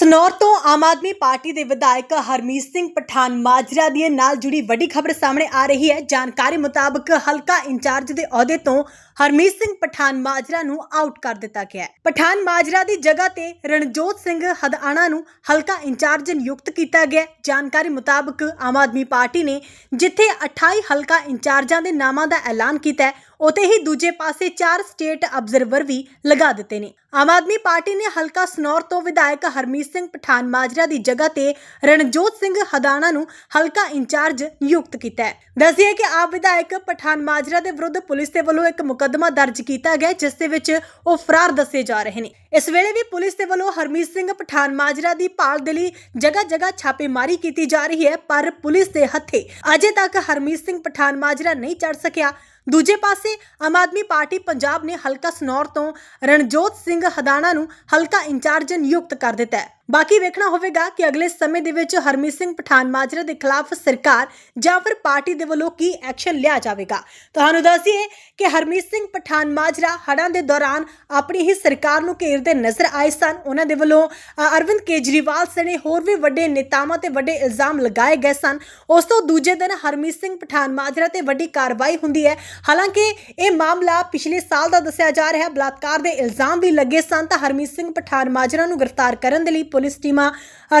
ਸਨੌਰ ਤੋਂ ਆਮ ਆਦਮੀ ਪਾਰਟੀ ਦੇ ਵਿਧਾਇਕ ਹਰਮੀਤ ਸਿੰਘ ਪਠਾਨ ਮਾਜਰਾ ਦੀ ਨਾਲ ਜੁੜੀ ਵੱਡੀ ਖਬਰ ਸਾਹਮਣੇ ਆ ਰਹੀ ਹੈ। ਜਾਣਕਾਰੀ ਮੁਤਾਬਕ ਹਲਕਾ ਇੰਚਾਰਜ ਦੇ ਅਹੁਦੇ ਤੋਂ ਹਰਮੀਤ ਸਿੰਘ ਪਠਾਨ ਮਾਜਰਾ ਨੂੰ ਆਊਟ ਕਰ ਦਿੱਤਾ ਗਿਆ ਹੈ। ਪਠਾਨ ਮਾਜਰਾ ਦੀ ਜਗ੍ਹਾ ਤੇ ਰਣਜੋਤ ਸਿੰਘ ਹਦਆਣਾ ਨੂੰ ਹਲਕਾ ਇੰਚਾਰਜ ਨਿਯੁਕਤ ਕੀਤਾ ਗਿਆ ਜਾਣਕਾਰੀ ਮੁਤਾਬਕ ਆਮ ਆਦਮੀ ਪਾਰਟੀ ਨੇ ਜਿੱਥੇ 28 ਹਲਕਾ ਇੰਚਾਰਜਾਂ ਦੇ ਨਾਮਾਂ ਦਾ ਐਲਾਨ ਕੀਤਾ ਹੈ ਉਤੇ ਹੀ ਦੂਜੇ ਪਾਸੇ ਚਾਰ ਸਟੇਟ ਅਬਜ਼ਰਵਰ ਵੀ ਲਗਾ ਦਿੱਤੇ ਨੇ। ਆਮ ਆਦਮੀ ਪਾਰਟੀ ਨੇ ਹਲਕਾ ਸਨੌਰ ਤੋਂ ਵਿਧਾਇਕ ਹਰਮੀਤ ਸਿੰਘ ਪਠਾਨ ਮਾਜਰਾ ਦੀ ਜਗ੍ਹਾ ਤੇ ਰਣਜੋਤ ਸਿੰਘ ਹਦਾਣਾ ਨੂੰ ਹਲਕਾ ਇੰਚਾਰਜ ਨਿਯੁਕਤ ਕੀਤਾ ਹੈ। ਦੱਸਿਆ ਕਿ ਆਪ ਵਿਧਾਇਕ ਪਠਾਨ ਮਾਜਰਾ ਦੇ ਵਿਰੁੱਧ ਪੁਲਿਸ ਦੇ ਵੱਲੋਂ ਇੱਕ ਮੁਕੱਦਮਾ ਦਰਜ ਕੀਤਾ ਗਿਆ, ਜਿਸ ਦੇ ਵਿੱਚ ਉਹ ਫਰਾਰ ਦੱਸੇ ਜਾ ਰਹੇ ਨੇ। ਇਸ ਵੇਲੇ ਵੀ ਪੁਲਿਸ ਦੇ ਵੱਲੋਂ ਹਰਮੀਤ ਸਿੰਘ ਪਠਾਨ ਮਾਜਰਾ ਦੀ ਭਾਲ ਦੇ ਲਈ ਜਗ੍ਹਾ ਜਗ੍ਹਾ ਛਾਪੇਮਾਰੀ ਕੀਤੀ ਜਾ ਰਹੀ ਹੈ, ਪਰ ਪੁਲਿਸ ਦੇ ਹੱਥੇ ਅਜੇ ਤੱਕ ਹਰਮੀਤ ਸਿੰਘ ਪਠਾਨ ਮਾਜਰਾ ਨਹੀਂ ਚੜ ਸਕਿਆ। ਦੂਜੇ ਪਾਸੇ, ਆਮ ਆਦਮੀ ਪਾਰਟੀ ਪੰਜਾਬ ਨੇ ਹਲਕਾ ਸਨੌਰ ਤੋਂ ਰਣਜੋਤ ਸਿੰਘ ਹਦਾਣਾ ਨੂੰ ਹਲਕਾ ਇੰਚਾਰਜ ਨਿਯੁਕਤ ਕਰ ਦਿੱਤਾ ਹੈ। ਬਾਕੀ ਵੇਖਣਾ ਹੋਵੇਗਾ ਕਿ ਅਗਲੇ ਸਮੇਂ ਦੇ ਵਿੱਚ ਹਰਮੀਤ ਸਿੰਘ ਪਠਾਨ ਮਾਜਰਾ ਦੇ ਖਿਲਾਫ ਸਰਕਾਰ ਜਾਂ ਫਿਰ ਪਾਰਟੀ ਦੇ ਵੱਲੋਂ ਕੀ ਐਕਸ਼ਨ ਲਿਆ ਜਾਵੇਗਾ? ਤੁਹਾਨੂੰ ਦੱਸੀਏ ਕਿ ਹਰਮੀਤ ਸਿੰਘ ਪਠਾਨ ਮਾਜਰਾ ਹੜ੍ਹਾਂ ਦੇ ਦੌਰਾਨ ਆਪਣੀ ਹੀ ਸਰਕਾਰ ਨੂੰ ਘੇਰਦੇ ਨਜ਼ਰ ਆਏ ਸਨ। ਉਹਨਾਂ ਦੇ ਵੱਲੋਂ ਅਰਵਿੰਦ ਕੇਜਰੀਵਾਲ ਸਣੇ ਹੋਰ ਵੀ ਵੱਡੇ ਨੇਤਾਵਾਂ ਤੇ ਵੱਡੇ ਇਲਜ਼ਾਮ ਲਗਾਏ ਗਏ ਸਨ। ਉਸ ਤੋਂ ਦੂਜੇ ਦਿਨ ਹਰਮੀਤ ਸਿੰਘ ਪਠਾਨ ਮਾਜਰਾ ਤੇ ਵੱਡੀ ਕਾਰਵਾਈ ਹੁੰਦੀ ਹੈ। ਹਾਲਾਂਕਿ ਇਹ ਮਾਮਲਾ ਪਿਛਲੇ ਸਾਲ ਦਾ ਦੱਸਿਆ ਜਾ ਰਿਹਾ ਹੈ। ਬਲਾਤਕਾਰ ਦੇ ਇਲਜ਼ਾਮ ਵੀ ਲੱਗੇ ਸਨ ਤਾਂ ਹਰਮੀਤ ਸਿੰਘ ਪਠਾਨ ਮਾਜਰਾ ਨੂੰ ਗ੍ਰਿਫਤਾਰ ਕਰਨ ਦੇ ਲਈ ਪੁਲਿਸ ਟੀਮਾਂ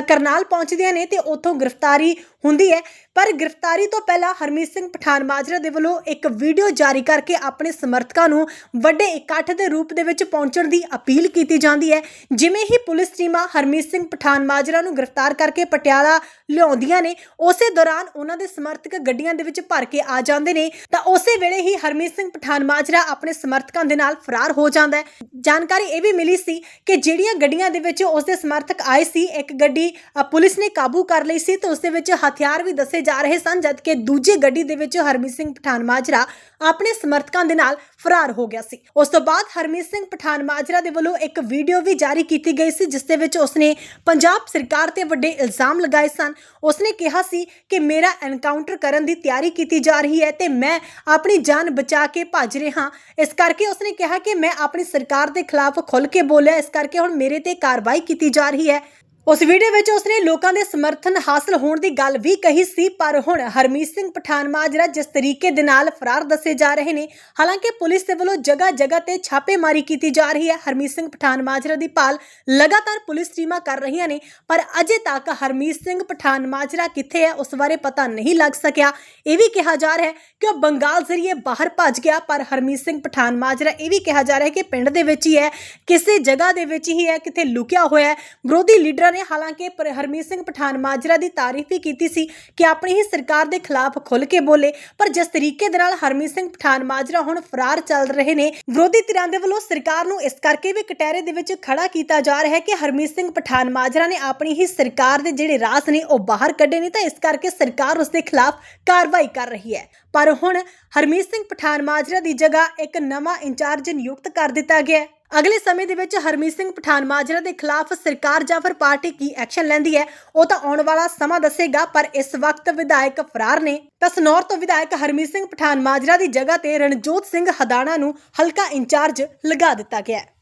ਕਰਨਾਲ ਪਹੁੰਚਦੀਆਂ ਨੇ ਤੇ ਉੱਥੋਂ ਗ੍ਰਿਫਤਾਰੀ ਹੁੰਦੀ ਹੈ। ਪਰ ਗ੍ਰਿਫਤਾਰੀ ਤੋਂ ਪਹਿਲਾਂ ਹਰਮੀਤ ਸਿੰਘ ਪਠਾਨ ਮਾਜਰਾ ਦੇ ਵੱਲੋਂ ਇੱਕ ਵੀਡੀਓ ਜਾਰੀ ਕਰਕੇ ਆਪਣੇ ਸਮਰਥਕਾਂ ਨੂੰ ਵੱਡੇ ਇਕੱਠ ਦੇ ਰੂਪ ਦੇ ਵਿੱਚ ਪਹੁੰਚਣ ਦੀ ਅਪੀਲ ਕੀਤੀ ਜਾਂਦੀ ਹੈ। ਜਿਵੇਂ ਹੀ ਪੁਲਿਸ ਟੀਮਾਂ ਹਰਮੀਤ ਸਿੰਘ ਪਠਾਨ ਮਾਜਰਾ ਨੂੰ ਗ੍ਰਿਫਤਾਰ ਕਰਕੇ ਪਟਿਆਲਾ ਲਿਆਉਂਦੀਆਂ ਨੇ ਉਸੇ ਦੌਰਾਨ ਉਹਨਾਂ ਦੇ ਸਮਰਥਕ ਗੱਡੀਆਂ ਦੇ ਵਿੱਚ ਭਰ ਕੇ ਆ ਜਾਂਦੇ ਨੇ ਤਾਂ ਉਸੇ ਵੇਲੇ ਹੀ ਹਰਮੀਤ ਸਿੰਘ ਪਠਾਨ ਮਾਜਰਾ ਆਪਣੇ ਸਮਰਥਕਾਂ ਦੇ ਨਾਲ ਫਰਾਰ ਹੋ ਜਾਂਦਾ ਹੈ। ਜਾਣਕਾਰੀ ਇਹ ਵੀ ਮਿਲੀ ਸੀ ਕਿ ਜਿਹੜੀਆਂ ਗੱਡੀਆਂ ਦੇ ਵਿੱਚ ਉਸ ਦੇ ਸਮਰਥਕ ਆਏ ਸੀ ਇੱਕ ਗੱਡੀ ਅ, ਪੁਲਿਸ ਨੇ ਕਾਬੂ ਕਰ ਲਈ ਸੀ ਤੇ ਉਸ ਦੇ ਵਿੱਚ ਹਥਿਆਰ ਵੀ ਦੱਸੇ ਜਾ ਰਹੇ ਸਨ, ਜਦਕਿ ਦੂਜੀ ਗੱਡੀ ਦੇ ਵਿੱਚ ਹਰਮੀਤ ਸਿੰਘ ਪਠਾਨ ਮਾਜਰਾ ਆਪਣੇ ਸਮਰਥਕਾਂ ਦੇ ਨਾਲ ਫਰਾਰ ਹੋ ਗਿਆ ਸੀ। ਉਸ ਤੋਂ ਬਾਅਦ ਹਰਮੀਤ ਸਿੰਘ ਪਠਾਨ ਮਾਜਰਾ ਦੇ ਵੱਲੋਂ ਇੱਕ ਵੀਡੀਓ ਵੀ ਜਾਰੀ ਕੀਤੀ ਗਈ ਸੀ, ਜਿਸ ਦੇ ਵਿੱਚ ਉਸਨੇ ਪੰਜਾਬ ਸਰਕਾਰ ਤੇ ਵੱਡੇ ਇਲਜ਼ਾਮ ਲਗਾਏ ਸਨ। ਉਸਨੇ ਕਿਹਾ ਸੀ ਕਿ ਮੇਰਾ ਐਨਕਾਊਂਟਰ ਕਰਨ ਦੀ ਤਿਆਰੀ ਕੀਤੀ ਜਾ ਰਹੀ ਹੈ ਤੇ ਮੈਂ ਆਪਣੀ ਜਾਨ ਬਚਾ ਕੇ ਭੱਜ ਰਿਹਾ ਇਸ ਕਰਕੇ ਉਸਨੇ ਕਿਹਾ ਕਿ ਮੈਂ ਆਪਣੀ ਸਰਕਾਰ ਦੇ ਖਿਲਾਫ ਖੁੱਲ ਕੇ ਬੋਲਿਆ। ਇਸ ਕਰਕੇ ਹੁਣ ਮੇਰੇ ਤੇ ਕਾਰਵਾਈ ਕੀਤੀ ਜਾ ਰਹੀ ਹੈ। ਉਸ ਵੀਡੀਓ ਵਿੱਚ ਉਸਨੇ ਲੋਕਾਂ ਦੇ ਸਮਰਥਨ ਹਾਸਲ ਹੋਣ ਦੀ ਗੱਲ ਵੀ ਕਹੀ ਸੀ, ਪਰ ਹੁਣ ਹਰਮੀਤ ਸਿੰਘ ਪਠਾਨ ਮਾਜਰਾ ਜਿਸ ਤਰੀਕੇ ਦੇ ਨਾਲ ਫਰਾਰ ਦੱਸੇ ਜਾ ਰਹੇ ਨੇ, ਹਾਲਾਂਕਿ ਪੁਲਿਸ ਦੇ ਵੱਲੋਂ ਜਗ੍ਹਾ ਜਗ੍ਹਾ ਤੇ ਛਾਪੇਮਾਰੀ ਕੀਤੀ ਜਾ ਰਹੀ ਹੈ। ਹਰਮੀਤ ਸਿੰਘ ਪਠਾਨ ਮਾਜਰਾ ਦੀ ਭਾਲ ਲਗਾਤਾਰ ਪੁਲਿਸ ਟੀਮਾਂ ਕਰ ਰਹੀਆਂ ਨੇ, ਪਰ ਅਜੇ ਤੱਕ ਹਰਮੀਤ ਸਿੰਘ ਪਠਾਨ ਮਾਜਰਾ ਕਿੱਥੇ ਹੈ, ਉਸ ਬਾਰੇ ਪਤਾ ਨਹੀਂ ਲੱਗ ਸਕਿਆ। ਇਹ ਵੀ ਕਿਹਾ ਜਾ ਰਿਹਾ ਹੈ ਕਿ ਉਹ ਬੰਗਾਲ ਜ਼ਰੀਏ ਬਾਹਰ ਭੱਜ ਗਿਆ, ਪਰ ਹਰਮੀਤ ਸਿੰਘ ਪਠਾਨ ਮਾਜਰਾ ਇਹ ਵੀ ਕਿਹਾ ਜਾ ਰਿਹਾ ਹੈ ਕਿ ਪਿੰਡ ਦੇ ਵਿੱਚ ਹੀ ਹੈ, ਕਿਸੇ ਜਗ੍ਹਾ ਦੇ ਵਿੱਚ ਹੀ ਹੈ ਕਿਤੇ ਲੁਕਿਆ ਹੋਇਆ ਹੈ। ਵਿਰੋਧੀ ਲੀਡਰਾਂ ਨੇ ਹਾਲਾਂਕਿ ਹਰਮੀਤ ਸਿੰਘ ਪਠਾਨ ਮਾਜਰਾ ਦੀ ਤਾਰੀਫ ਵੀ ਕੀਤੀ ਸੀ ਕਿ ਆਪਣੀ ਹੀ ਸਰਕਾਰ ਦੇ ਖਿਲਾਫ ਖੁੱਲ੍ਹ ਕੇ ਬੋਲੇ। ਪਰ ਜਿਸ ਤਰੀਕੇ ਦੇ ਨਾਲ ਹਰਮੀਤ ਸਿੰਘ ਪਠਾਨ ਮਾਜਰਾ ਹੁਣ ਫਰਾਰ ਚੱਲ ਰਹੇ ਨੇ, ਵਿਰੋਧੀ ਧਿਰਾਂ ਦੇ ਵੱਲੋਂ ਸਰਕਾਰ ਨੂੰ ਇਸ ਕਰਕੇ ਵੀ ਕਟਹਿਰੇ ਦੇ ਵਿੱਚ ਖੜਾ ਕੀਤਾ ਜਾ ਰਿਹਾ ਹੈ ਕਿ ਹਰਮੀਤ ਸਿੰਘ ਪਠਾਨ ਮਾਜਰਾ ਨੇ ਆਪਣੀ ਹੀ ਸਰਕਾਰ ਦੇ ਜਿਹੜੇ ਰਾਸ ਨੇ, ਉਹ ਬਾਹਰ ਕੱਢੇ ਨੇ ਤਾਂ ਇਸ ਕਰਕੇ ਸਰਕਾਰ ਉਸ ਦੇ ਖਿਲਾਫ ਕਾਰਵਾਈ ਕਰ ਰਹੀ ਹੈ। ਪਰ ਹੁਣ ਹਰਮੀਤ ਸਿੰਘ ਪਠਾਨ ਮਾਜਰਾ ਦੀ ਜਗ੍ਹਾ ਇੱਕ ਨਵਾਂ ਇੰਚਾਰਜ ਨਿਯੁਕਤ ਕਰ ਦਿੱਤਾ ਗਿਆ ਹੈ। ਅਗਲੇ ਸਮੇਂ ਦੇ ਵਿੱਚ ਹਰਮੀਤ ਸਿੰਘ ਪਠਾਨ ਮਾਜਰਾ ਦੇ ਖਿਲਾਫ ਸਰਕਾਰ ਜਾਂ ਫਿਰ ਪਾਰਟੀ ਕੀ ਐਕਸ਼ਨ ਲੈਂਦੀ ਹੈ, ਉਹ ਤਾਂ ਆਉਣ ਵਾਲਾ ਸਮਾਂ ਦੱਸੇਗਾ, ਪਰ ਇਸ ਵਕਤ ਵਿਧਾਇਕ ਫਰਾਰ ਨੇ। ਤਾਂ ਸਨੌਰ ਤੋਂ ਵਿਧਾਇਕ ਹਰਮੀਤ ਸਿੰਘ ਪਠਾਨ ਮਾਜਰਾ ਦੀ ਜਗ੍ਹਾ ਤੇ ਰਣਜੋਤ ਸਿੰਘ ਹਦਾਣਾ ਨੂੰ ਹਲਕਾ ਇੰਚਾਰਜ ਲਗਾ ਦਿੱਤਾ ਗਿਆ ਹੈ।